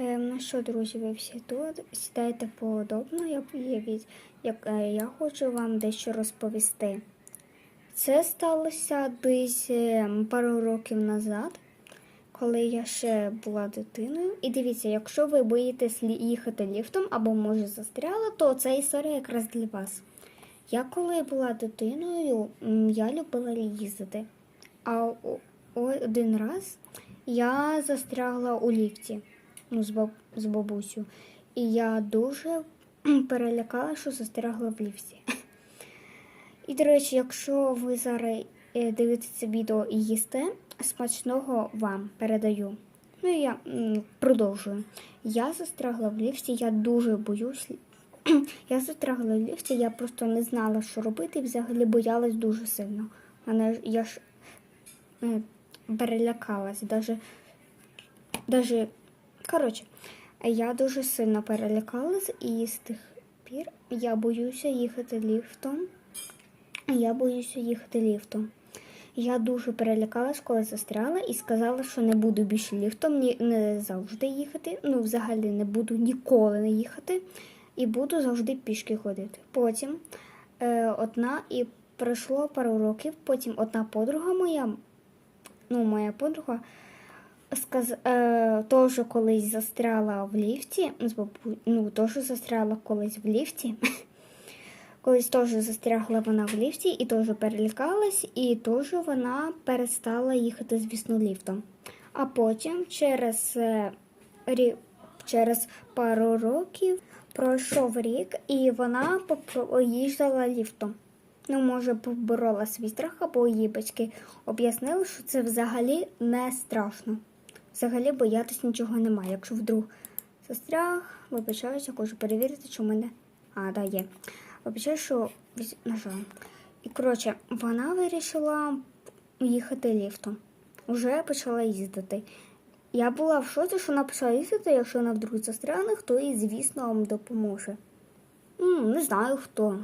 Ем, ну що, друзі, ви всі тут? Сідайте поудобно, як, е, я хочу вам дещо розповісти. Це сталося десь ем, пару років назад, коли я ще була дитиною. І дивіться, якщо ви боїтесь їхати ліфтом або може застряла, то ця історія якраз для вас. Я коли була дитиною, я любила їздити. А один раз я застрягла у ліфті ну, з, баб, з бабусю. І я дуже перелякала, що застрягла в ліфті. І, до речі, якщо ви зараз е, дивитеся відео і їсте, смачного вам передаю. Ну і я продовжую. Я застрягла в ліфті, я дуже боюсь. Я застрягла в ліфті, я просто не знала, що робити, і взагалі боялась дуже сильно. Мене я ж е, перелякалась, даже Коротше, я дуже сильно перелякалась, і з тих пір я боюся їхати ліфтом. Я боюся їхати ліфтом. Я дуже перелякалась, коли застряла, і сказала, що не буду більше ліфтом, ні, не завжди їхати. Ну, взагалі не буду ніколи не їхати. І буду завжди пішки ходити. Потім е, одна і пройшло пару років, потім одна подруга моя, ну, моя подруга сказ... е, теж колись застряла в ліфті. бабу- Ну, теж застряла колись в ліфті. Колись теж застрягла вона в ліфті і теж перелякалась, і теж вона перестала їхати, звісно, ліфтом. А потім, через, е, рі... через пару років, пройшов рік, і вона попро- ліфтом. Ну, може, поборола свій страх, або її батьки об'яснили, що це взагалі не страшно. Взагалі боятись нічого немає. Якщо вдруг застряг, вибачаюся, хочу перевірити, чи в мене. А, да, є. Вибачаю, що нажала. І коротше, вона вирішила їхати ліфтом. Уже почала їздити. Я була в шоці, що вона почала їздити, якщо вона вдруг застрягне, хто їй, звісно, вам допоможе. М, не знаю хто.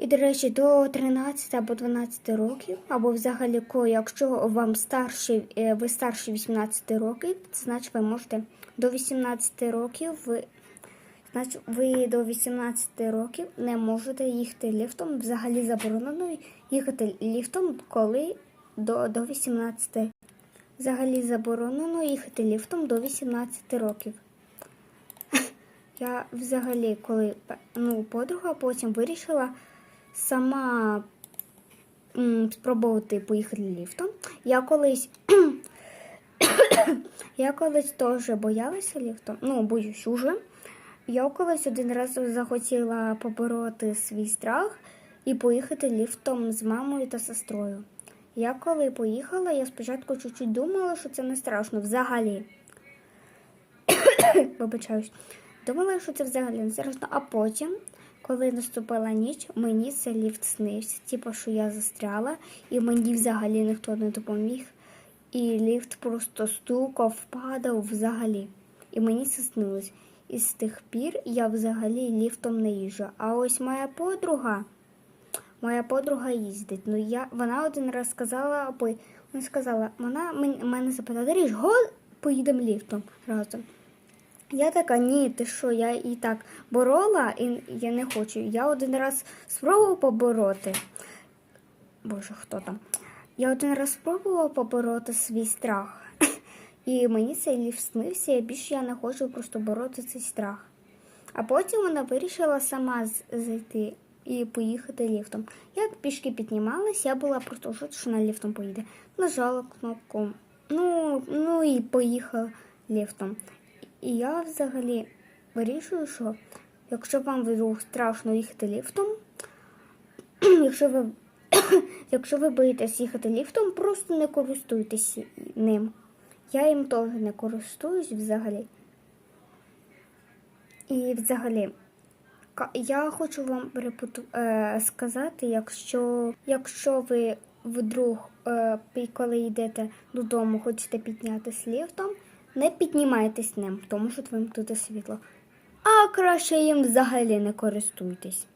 І, до речі, до 13 або 12 років, або взагалі, якщо вам старші, е, ви старші 18 років, значить ви можете до 18 років, ви, значить, ви до 18 років не можете їхати ліфтом. Взагалі заборонено їхати ліфтом, коли до, до 18. Взагалі заборонено їхати ліфтом до 18 років. Я взагалі, коли ну, подруга потім вирішила сама спробувати поїхати ліфтом. Я колись. я колись теж боялася ліфтом. Ну, боюсь уже. Я колись один раз захотіла побороти свій страх і поїхати ліфтом з мамою та сестрою. Я коли поїхала, я спочатку чуть-чуть думала, що це не страшно взагалі. Вибачаюсь. Думала, що це взагалі не страшно, а потім, коли наступила ніч, мені цей ліфт снився. Типу, що я застряла, і мені взагалі ніхто не допоміг. І ліфт просто стукав, падав взагалі. І мені це снилось. І з тих пір я взагалі ліфтом не їжджу. А ось моя подруга, моя подруга їздить. Ну я вона один раз сказала, вона сказала, вона мене запитала, Ріж, го поїдемо ліфтом разом. Я така, ні, ти що, я і так борола, і я не хочу. Я один раз спробував побороти. Боже, хто там? Я один раз спробувала побороти свій страх. І мені цей ліфт снився, і більше я не хочу просто бороти цей страх. А потім вона вирішила сама зайти і поїхати ліфтом. Як пішки піднімалась, я була просто в що вона ліфтом поїде. Нажала кнопку. Ну, ну і поїхала ліфтом. І я взагалі вирішую, що якщо вам вдруг страшно їхати ліфтом, якщо ви, якщо ви боїтесь їхати ліфтом, просто не користуйтесь ним. Я їм теж не користуюсь взагалі. І взагалі, я хочу вам е, сказати, якщо, якщо ви вдруг, е, коли йдете додому, хочете піднятися ліфтом, не піднімайтесь ним, тому що вам туди світло. А краще їм взагалі не користуйтесь.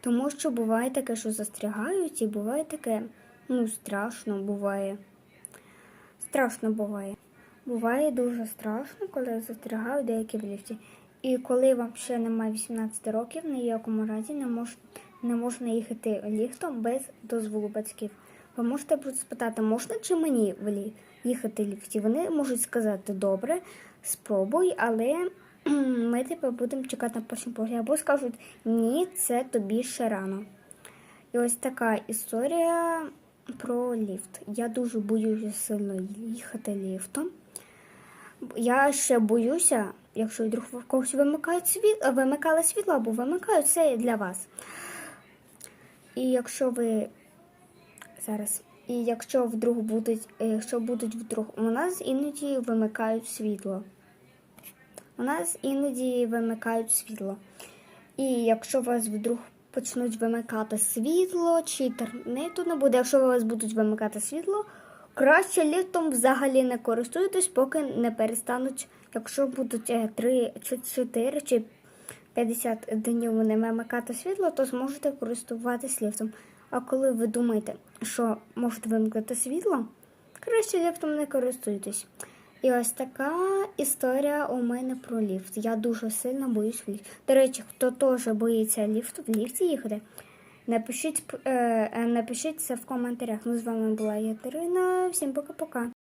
Тому що буває таке, що застрягають, і буває таке, ну, страшно буває. Страшно буває. Буває дуже страшно, коли застрягають деякі в ліфті. І коли вам ще немає 18 років, ні в якому разі не, мож, не можна їхати ліфтом без дозволу батьків. Ви можете спитати, можна чи мені в лі- їхати ліфті? Вони можуть сказати добре, спробуй, але ми тебе будемо чекати на першому погляді. Або скажуть ні, це тобі ще рано. І ось така історія про ліфт. Я дуже боюся сильно їхати ліфтом. Я ще боюся, якщо вдруг в когось вимикають світло, вимикали світло або вимикають, це для вас. І якщо ви зараз, і якщо вдруг будуть, е, якщо будуть вдруг, у нас іноді вимикають світло. У нас іноді вимикають світло. І якщо вас вдруг почнуть вимикати світло, чи інтернету не буде, якщо вас будуть вимикати світло, краще ліфтом взагалі не користуйтесь, поки не перестануть, якщо будуть 3 чи 4 чи 50 днів не вимикати світло, то зможете користуватись ліфтом. А коли ви думаєте, що можете вимкнути світло, краще ліфтом не користуйтесь. І ось така історія у мене про ліфт. Я дуже сильно боюсь ліфт. До речі, хто теж боїться ліфту, в ліфті їхати, напишіть, е, напишіть це в коментарях. Ну, з вами була Ятерина. Всім пока-пока.